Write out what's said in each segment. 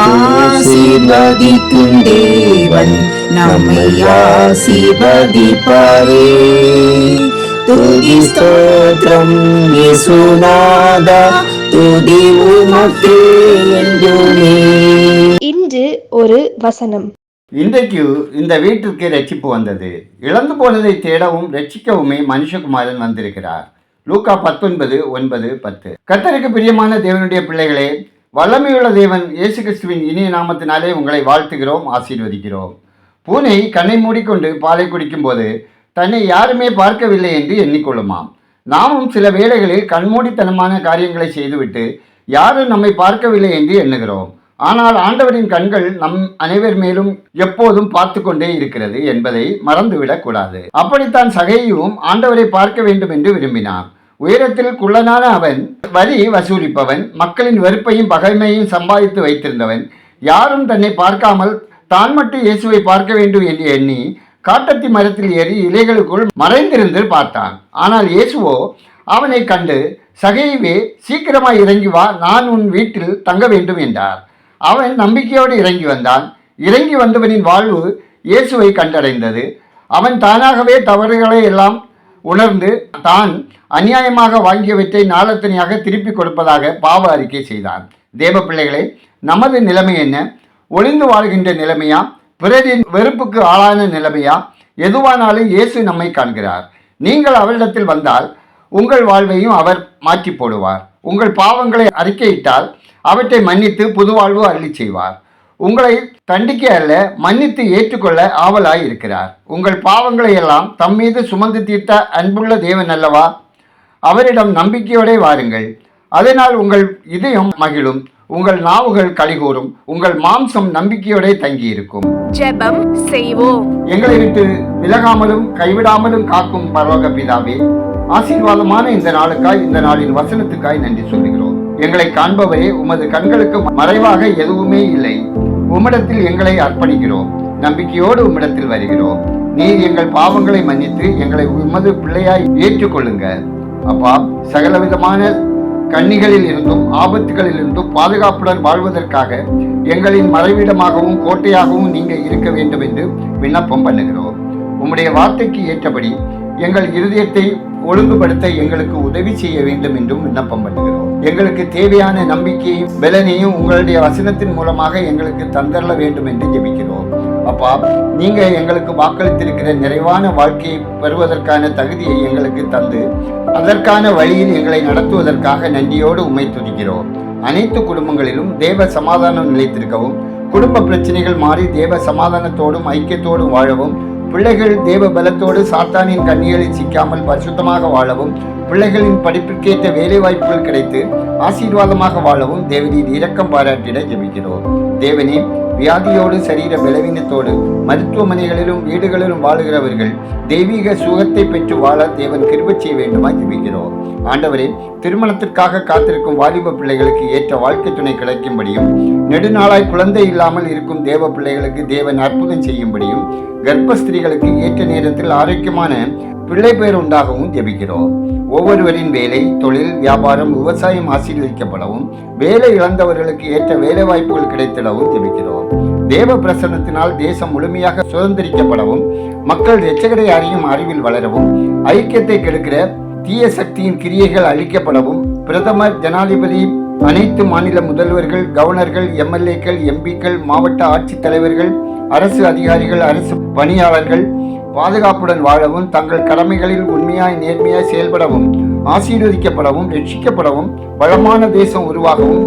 ஆசீர்வதிக்கும் தேவன் நம்மை ஆசீர்வதிப்பாரே. துதி ஸ்தோத்திரம் இயேசுநாதா துதி உமக்கே என்றுமே. இன்று ஒரு வசனம். இன்றைக்கு இந்த வீட்டிற்கு ரட்சிப்பு வந்தது. இழந்து போனதை தேடவும் ரட்சிக்கவுமே மனுஷகுமாரன் வந்திருக்கிறார். லூக்கா பத்தொன்பது ஒன்பது பத்து. கர்த்தருக்கு பிரியமான தேவனுடைய பிள்ளைகளே வல்லமையுள்ள தேவன் இயேசு கிறிஸ்துவின் இனிய நாமத்தினாலே உங்களை வாழ்த்துகிறோம் ஆசீர்வதிக்கிறோம். பூனை கண்ணை மூடிக்கொண்டு பாலை குடிக்கும்போது தன்னை யாருமே பார்க்கவில்லை என்று எண்ணிக்கொள்ளுமாம். நாமும் சில வேளைகளில் கண்மூடித்தனமான காரியங்களை செய்துவிட்டு யாரும் நம்மை பார்க்கவில்லை என்று எண்ணுகிறோம். ஆனால் ஆண்டவரின் கண்கள் நம் அனைவர் மேலும் எப்போதும் பார்த்து கொண்டே இருக்கிறது என்பதை மறந்துவிடக் கூடாது. அப்படித்தான் சகையும் ஆண்டவரை பார்க்க வேண்டும் என்று விரும்பினான் உயரத்தில் குள்ளனான அவன் வரி வசூலிப்பவன் மக்களின் வெறுப்பையும் பகைமையும் சம்பாதித்து வைத்திருந்தவன். யாரும் தன்னை பார்க்காமல் தான் மட்டும் இயேசுவை பார்க்க வேண்டும் என்று எண்ணி காட்டத்தி மரத்தில் ஏறி இலைகளுக்குள் மறைந்திருந்து பார்த்தான். ஆனால் இயேசுவோ அவனை கண்டு சகைவே சீக்கிரமாய் இறங்கி வா நான் உன் வீட்டில் தங்க வேண்டும் என்றார். அவன் நம்பிக்கையோடு இறங்கி வந்தான். இறங்கி வந்தவனின் வாழ்வு இயேசுவை கண்டடைந்தது. அவன் தானாகவே தவறுகளை எல்லாம் உணர்ந்து தான் அநியாயமாக வாங்கியவற்றை நாளத்தனியாக திருப்பி கொடுப்பதாக பாவ அறிக்கை செய்தான் தேவ பிள்ளைகளே நமது நிலைமை என்ன? ஒளிந்து வாழ்கின்ற நிலைமையா? பிறரின் வெறுப்புக்கு ஆளான நிலைமையா? எதுவானாலும் இயேசு நம்மை காண்கிறார். நீங்கள் அவரிடத்தில் வந்தால் உங்கள் வாழ்வையும் அவர் மாற்றி போடுவார். உங்கள் பாவங்களை அறிக்கையிட்டால் அவற்றை மன்னித்து புது வாழ்வு அள்ளி செய்வார். உங்களை தண்டிக்க அல்ல மன்னித்து ஏற்றுக்கொள்ள ஆவலாய் இருக்கிறார். உங்கள் பாவங்களை எல்லாம் தம் மீது சுமந்து தீர்த்த அன்புள்ள தேவன் அல்லவா? அவரிடம் நம்பிக்கையோடே வாருங்கள். அதனால் உங்கள் இதயம் மகிழும் உங்கள் நாவுகள் கலிகூறும் உங்கள் மாம்சம் நம்பிக்கையோடே தங்கியிருக்கும். ஜெபம் செய்வோம். எங்களை விட்டு விலகாமலும் கைவிடாமலும் காக்கும் பரலோக பிதாவே ஆசீர்வாதமான இந்த நாளுக்காய் இந்த நாளின் வசனத்துக்காய் நன்றி சொல்லுகிறோம். எங்களை காண்பவரே உமது கண்களுக்கு மறைவாக எதுவுமே இல்லை. உம்மிடத்தில் எங்களை அர்ப்பணிக்கிறோம். நம்பிக்கையோடு உம்மிடத்தில் வருகிறோம். நீர் எங்கள் பாவங்களை மன்னித்து எங்களை உமது பிள்ளையாய் ஏற்றுக்கொள்ளுங்க அப்பா சகலவிதமான கண்ணிகளில் இருந்தும் ஆபத்துகளில் இருந்தும் பாதுகாப்புடன் வாழ்வதற்காக எங்களின் மறைவிடமாகவும் கோட்டையாகவும் நீங்கள் இருக்க வேண்டும் என்று விண்ணப்பம் பண்ணுகிறோம். உம்முடைய வார்த்தைக்கு ஏற்றபடி எங்கள் இருதயத்தை ஒழுங்குபடுத்த எங்களுக்கு உதவி செய்ய வேண்டும் என்றும் விண்ணப்பம் பண்ணுகிறோம். எங்களுக்கு தேவையான நம்பிக்கையும் பலனையும் உங்களுடைய வசனத்தின் மூலமாக எங்களுக்கு தந்தரல வேண்டும் என்று ஜெபிக்கிறோம். அப்பா நீங்க எங்களுக்கு வாக்களித்திருக்கிற நிறைவான வாழ்க்கையை பெறுவதற்கான தகுதியை எங்களுக்கு தந்து அதற்கான வழியில் எங்களை நடத்துவதற்காக நன்றியோடு உமை துதிக்கிறோம். அனைத்து குடும்பங்களிலும் தேவ சமாதானம் நிலைத்திருக்கவும் குடும்ப பிரச்சனைகள் மாறி தேவ சமாதானத்தோடும் ஐக்கியத்தோடும் வாழவும் பிள்ளைகள் தேவ பலத்தோடு சாத்தானின் கண்ணிகளில் சிக்காமல் பரிசுத்தமாக வாழவும் பிள்ளைகளின் படிப்பிற்கேற்ற வேலை வாய்ப்புகள் கிடைத்து ஆசீர்வாதமாக வாழவும் தேவனின் இரக்கம் பாராட்டிட ஜெபிக்கிறோம். தேவனே வியாதியோடு சரீர பலவீனத்தோடு மருத்துவமனைகளிலும் வீடுகளிலும் வாழுகிறவர்கள் தெய்வீக சுகத்தை பெற்று வாழ தேவன் கிருபை செய்ய வேண்டுமா ஜெபிக்கிறோம். ஆண்டவரே திருமணத்திற்காக காத்திருக்கும் வாலிப பிள்ளைகளுக்கு ஏற்ற வாழ்க்கை துணை கிடைக்கும்படியும் நெடுநாளாய் குழந்தை இல்லாமல் இருக்கும் தேவ பிள்ளைகளுக்கு தேவன் அற்புதம் செய்யும்படியும் கர்ப்பஸ்திரீகளுக்கு ஏற்ற நேரத்தில் ஆரோக்கியமான பிள்ளை பேர் உண்டாகவும் ஜெபிக்கிறோம். ஒவ்வொருவரின் வேலை தொழில் வியாபாரம் விவசாயம் ஆசீர்வதிக்கப்படவும் வேலை இழந்தவர்களுக்கு ஏற்ற வேலை வாய்ப்புகள் கிடைத்திடவும் ஜெபிக்கிறோம். தேவ பிரசன்னத்தினால் தேசம் முழுமையாக சுதந்திரிக்கப்படவும் மக்கள் எச்சகரை அறியும் அறிவில் வளரவும் ஐக்கியத்தை கெடுக்கிற தீய சக்தியின் கிரியைகள் அழிக்கப்படவும் பிரதமர் ஜனாதிபதி அனைத்து மாநில முதல்வர்கள் கவர்னர்கள் எம்எல்ஏக்கள் எம்பிக்கள் மாவட்ட ஆட்சித்தலைவர்கள் அரசு அதிகாரிகள் அரசு பணியாளர்கள் பாதுகாப்புடன் வாழவும் தங்கள் கடமைகளில் உண்மையாய் நேர்மையாய் செயல்படவும் ஆசீர்வதிக்கப்படவும் ரட்சிக்கப்படவும் வளமான தேசம் உருவாகவும்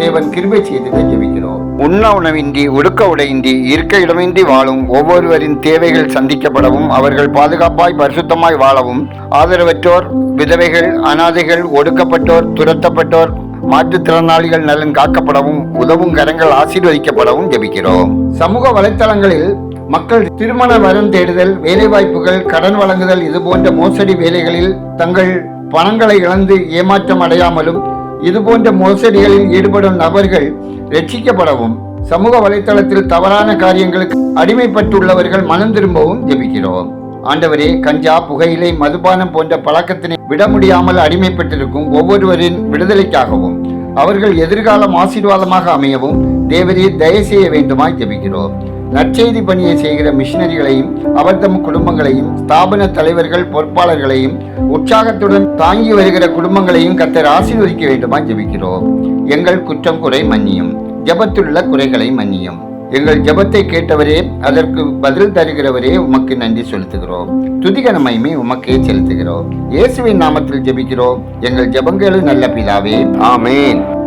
தேவன் கிருபை செய்திட ஜெபிக்கிறோம் உண்ண உணவின்றி உடுக்க உடையின்றி இருக்க இடமின்றி வாழும் ஒவ்வொருவரின் தேவைகள் சந்திக்கப்படவும் அவர்கள் பாதுகாப்பாய் பரிசுத்தமாய் வாழவும். ஆதரவற்றோர் விதவைகள் அனாதைகள் ஒடுக்கப்பட்டோர் துரத்தப்பட்டோர் மாற்றுத்திறனாளிகள் நலன் காக்கப்படவும் உதவும் கரங்கள் ஆசீர்வதிக்கப்படவும் ஜெபிக்கிறோம். சமூக வலைத்தளங்களில் மக்கள் திருமண வரம் தேடுதல் வேலைவாய்ப்புகள் கடன் வழங்குதல் இது போன்ற மோசடி வேலைகளில் தங்கள் பணங்களை இழந்து ஏமாற்றம் அடையாமலும் இது போன்ற மோசடிகளில் ஈடுபடும் நபர்கள் ரட்சிக்கப்படவும் சமூக வலைதளத்தில் தவறான காரியங்களுக்கு அடிமைப்பட்டுள்ளவர்கள் மனம் திரும்பவும் ஜெபிக்கிறோம். ஆண்டவரே கஞ்சா புகையிலை மதுபானம் போன்ற பழக்கத்தினை விட முடியாமல் அடிமைப்பட்டிருக்கும் ஒவ்வொருவரின் விடுதலைக்காகவும் அவர்கள் எதிர்காலம் ஆசீர்வாதமாக அமையவும் தேவரே தயவு செய்ய வேண்டுமாய் ஜெபிக்கிறோம். நற்செய்தி பணியை செய்கிற மிஷினரிகளையும் அவர் தம் குடும்பங்களையும் ஸ்தாபன தலைவர்கள் பொறுப்பாளர்களையும் உற்சாகத்துடன் தாங்கி வருகிற குடும்பங்களையும் கத்தர் ஆசீர்வதிக்க வேண்டுமா ஜெபிக்கிறோம். எங்கள் குற்றம் குறை மன்னியும். ஜபத்துள்ள குறைகளை மன்னியும். எங்கள் ஜெபத்தை கேட்டவரே அதற்கு பதில் தருகிறவரே உமக்கு நன்றி செலுத்துகிறோம். துதிகன மகிமை உமக்கே செலுத்துகிறோம். இயேசுவின் நாமத்தில் ஜெபிக்கிறோம். எங்கள் ஜெபங்களும் நல்ல பிதாவே. ஆமேன்.